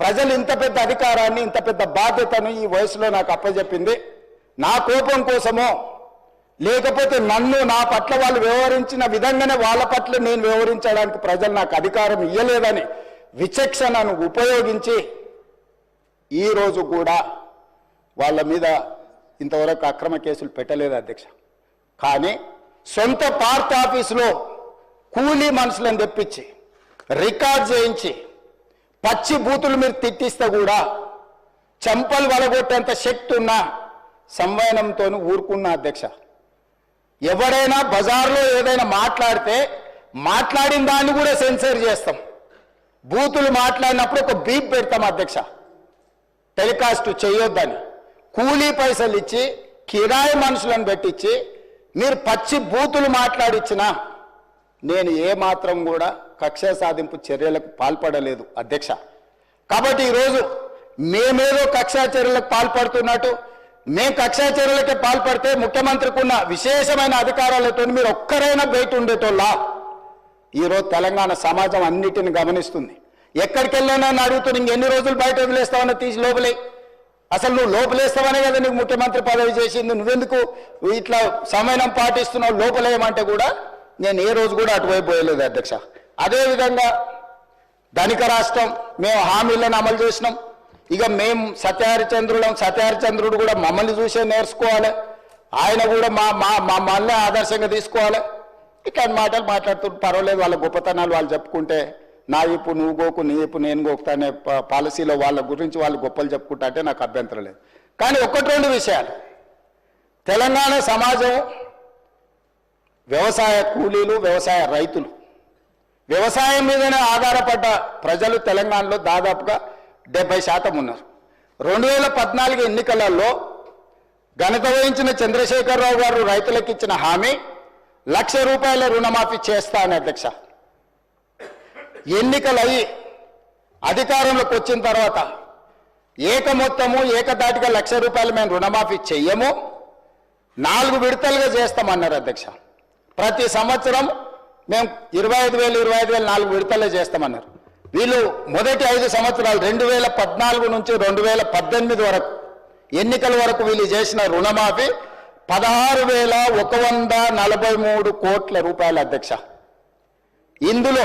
ప్రజలు ఇంత పెద్ద అధికారాన్ని ఇంత పెద్ద బాధ్యతను ఈ వయసులో నాకు అప్పచెప్పింది. నా కోపం కోసమో లేకపోతే నన్ను నా పట్ల వాళ్ళు వ్యవహరించిన విధంగానే వాళ్ళ పట్ల నేను వ్యవహరించడానికి ప్రజలు నాకు అధికారం ఇవ్వలేదని విచక్షణను ఉపయోగించి ఈరోజు కూడా వాళ్ళ మీద ఇంతవరకు అక్రమ కేసులు పెట్టలేదు అధ్యక్ష. కానీ సొంత పార్ట్ ఆఫీసులో కూలీ మనుషులను తెప్పించి రికార్డ్ చేయించి పచ్చి బూతులు మీరు తిట్టిస్తే కూడా చెంపలు వలగొట్టేంత శక్తి ఉన్నా సంవయనంతో ఊరుకున్న అధ్యక్ష. ఎవరైనా బజార్లో ఏదైనా మాట్లాడితే మాట్లాడిన దాన్ని కూడా సెన్సర్ చేస్తాం. బూతులు మాట్లాడినప్పుడు ఒక బీప్ పెడతాం అధ్యక్ష. టెలికాస్ట్ చేయొద్దని. కూలీ పైసలు ఇచ్చి కిరాయి మనుషులను పెట్టించి మీరు పచ్చి బూతులు మాట్లాడిచ్చినా నేను ఏ మాత్రం కూడా కక్ష సాధింపు చర్యలకు పాల్పడలేదు అధ్యక్ష. కాబట్టి ఈరోజు మేమేదో కక్షా చర్యలకు పాల్పడుతున్నట్టు మేము కక్షా చర్యలకే పాల్పడితే ముఖ్యమంత్రికి ఉన్న విశేషమైన అధికారాలతో మీరు ఒక్కరైనా బయట ఉండేటోళ్ళా? ఈరోజు తెలంగాణ సమాజం అన్నిటిని గమనిస్తుంది. ఎక్కడికి వెళ్ళానని అడుగుతూ ఇంక ఎన్ని రోజులు బయట వదిలేస్తావని తీసి లోపలే? అసలు నువ్వు లోపలేస్తావనే కదా నీకు ముఖ్యమంత్రి పదవి చేసింది నువ్వెందుకు ఇట్లా సమయం పాటిస్తున్నావు లోపలేయమంటే కూడా నేను ఏ రోజు కూడా అటువైపు పోయలేదు అధ్యక్ష. అదేవిధంగా ధనిక రాష్ట్రం మేము హామీలను అమలు చేసినాం. ఇక మేము సత్యహరిచంద్రులం సత్యహరిచంద్రుడు కూడా మమ్మల్ని చూసే నేర్చుకోవాలి. ఆయన కూడా మా మా మా ఆదర్శంగా తీసుకోవాలి. ఇట్లాంటి మాటలు మాట్లాడుతుంటే పర్వాలేదు వాళ్ళ గొప్పతనాలు వాళ్ళు చెప్పుకుంటే నా ఇప్పు నువ్వు గోకు నీ ఇప్పు నేను గోకుతా అనే పాలసీలో వాళ్ళ గురించి వాళ్ళు గొప్పలు చెప్పుకుంటా అంటే నాకు అభ్యంతరం లేదు. కానీ ఒక్కటి రెండు విషయాలు. తెలంగాణ సమాజం వ్యవసాయ కూలీలు వ్యవసాయ రైతులు. వ్యవసాయం మీదనే ఆధారపడ్డ ప్రజలు తెలంగాణలో దాదాపుగా డెబ్బై శాతం ఉన్నారు. రెండు వేల పద్నాలుగు ఎన్నికలలో ఘనత వహించిన చంద్రశేఖరరావు గారు రైతులకు ఇచ్చిన హామీ లక్ష రూపాయల రుణమాఫీ చేస్తా అని అధ్యక్ష. ఎన్నికలయ్యి అధికారంలోకి వచ్చిన తర్వాత ఏక మొత్తము ఏకదాటిగా లక్ష రూపాయలు మేము రుణమాఫీ చెయ్యము నాలుగు విడతలుగా చేస్తామన్నారు అధ్యక్ష. ప్రతి సంవత్సరం మేము ఇరవై ఐదు వేలు ఇరవై ఐదు వేలు నాలుగు విడతలే చేస్తామన్నారు. వీళ్ళు మొదటి ఐదు సంవత్సరాలు రెండు వేల పద్నాలుగు నుంచి రెండు వేల పద్దెనిమిది వరకు ఎన్నికల వరకు వీళ్ళు చేసిన రుణమాఫీ పదహారు వేల ఒక వంద నలభై మూడు కోట్ల రూపాయల అధ్యక్ష. ఇందులో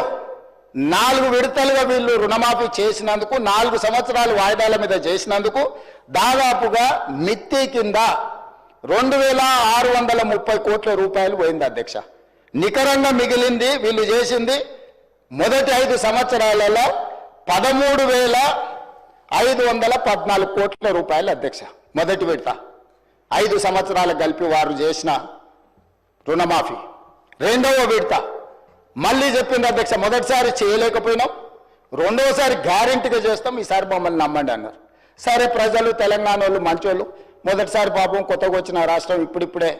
నాలుగు విడతలుగా వీళ్ళు రుణమాఫీ చేసినందుకు నాలుగు సంవత్సరాలు వాయిదాల మీద చేసినందుకు దాదాపుగా మిత్తి కింద రెండు వేల ఆరు వందల ముప్పై కోట్ల రూపాయలు పోయింది అధ్యక్ష. నికరంగా మిగిలింది వీళ్ళు చేసింది మొదటి ఐదు సంవత్సరాలలో పదమూడు వేల ఐదు వందల పద్నాలుగు కోట్ల రూపాయలు అధ్యక్ష మొదటి విడత. ఐదు సంవత్సరాలు కలిపి వారు చేసిన రుణమాఫీ. రెండవ విడత. మళ్ళీ చెప్పింది అధ్యక్ష మొదటిసారి చేయలేకపోయినాం. రెండవసారి గ్యారెంటీగా చేస్తాం ఈసారి మమ్మల్ని నమ్మండి అన్నారు. సరే ప్రజలు తెలంగాణ వాళ్ళు మంచోళ్ళు. మొదటిసారి పాపం కొత్తగా వచ్చిన రాష్ట్రం ఇప్పుడిప్పుడే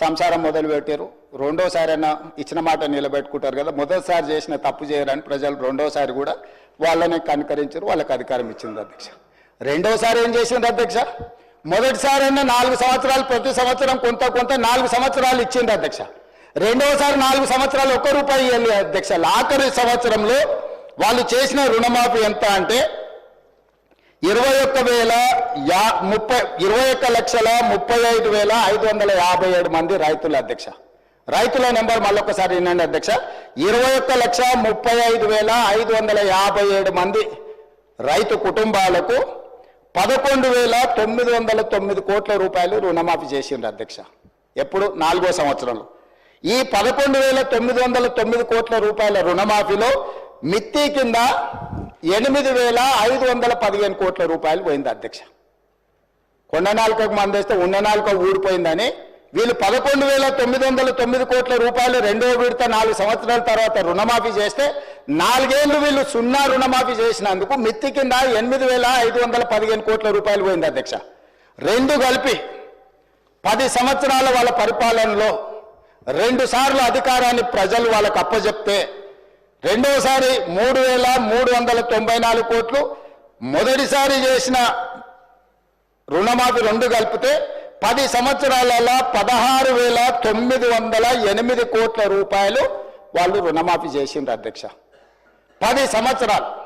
సంసారం మొదలుపెట్టారు. రెండోసారైనా ఇచ్చిన మాట నిలబెట్టుకుంటారు కదా మొదటిసారి చేసిన తప్పు చేయరని ప్రజలు రెండోసారి కూడా వాళ్ళని కనుకరించారు వాళ్ళకి అధికారం ఇచ్చింది అధ్యక్ష. రెండోసారి ఏం చేసింది అధ్యక్ష? మొదటిసారైనా నాలుగు సంవత్సరాలు ప్రతి సంవత్సరం కొంత కొంత నాలుగు సంవత్సరాలు ఇచ్చింది అధ్యక్ష. రెండవసారి నాలుగు సంవత్సరాలు ఒక్క రూపాయి అధ్యక్ష. ఆఖరి సంవత్సరంలో వాళ్ళు చేసిన రుణమాఫీ ఎంత అంటే ఇరవై ఒక్క వేల యా ముప్పై ఇరవై ఒక్క లక్షల ముప్పై ఐదు వేల ఐదు వందల యాభై ఏడు మంది రైతుల అధ్యక్ష. రైతుల నెంబర్ మళ్ళొకసారి వినండి అధ్యక్ష. ఇరవై ఒక్క లక్ష ముప్పై ఐదు వేల ఐదు వందల యాభై ఏడు మంది రైతు కుటుంబాలకు పదకొండు వేల తొమ్మిది వందల తొమ్మిది కోట్ల రూపాయలు రుణమాఫీ చేసిండ్రు అధ్యక్ష. ఎప్పుడు? నాలుగో సంవత్సరంలో. ఈ పదకొండు వేల తొమ్మిది వందల తొమ్మిది కోట్ల రూపాయల రుణమాఫీలో మిత్తి కింద ఎనిమిది వేల ఐదు వందల పదిహేను కోట్ల రూపాయలు పోయింది అధ్యక్ష. కొండ నాలుకకు మందేస్తే ఉండనాలుక ఊడిపోయిందని వీళ్ళు పదకొండు వేల తొమ్మిది వందల తొమ్మిది కోట్ల రూపాయలు రెండో విడత నాలుగు సంవత్సరాల తర్వాత రుణమాఫీ చేస్తే నాలుగేళ్ళు వీళ్ళు సున్నా రుణమాఫీ చేసినందుకు మిత్తి కింద ఎనిమిది వేల ఐదు వందల పదిహేను కోట్ల రూపాయలు పోయింది అధ్యక్ష. రెండు కలిపి పది సంవత్సరాల వాళ్ళ పరిపాలనలో రెండు సార్లు అధికారాన్ని ప్రజలు వాళ్ళకు అప్పచెప్తే రెండోసారి మూడు వేల మూడు వందల తొంభై నాలుగు కోట్లు. మొదటిసారి చేసిన రుణమాఫీ రెండు కలిపితే పది సంవత్సరాలలో పదహారు వేల తొమ్మిది వందల ఎనిమిది కోట్ల రూపాయలు వాళ్ళు రుణమాఫీ చేసిండ్రు అధ్యక్ష. పది సంవత్సరాలు.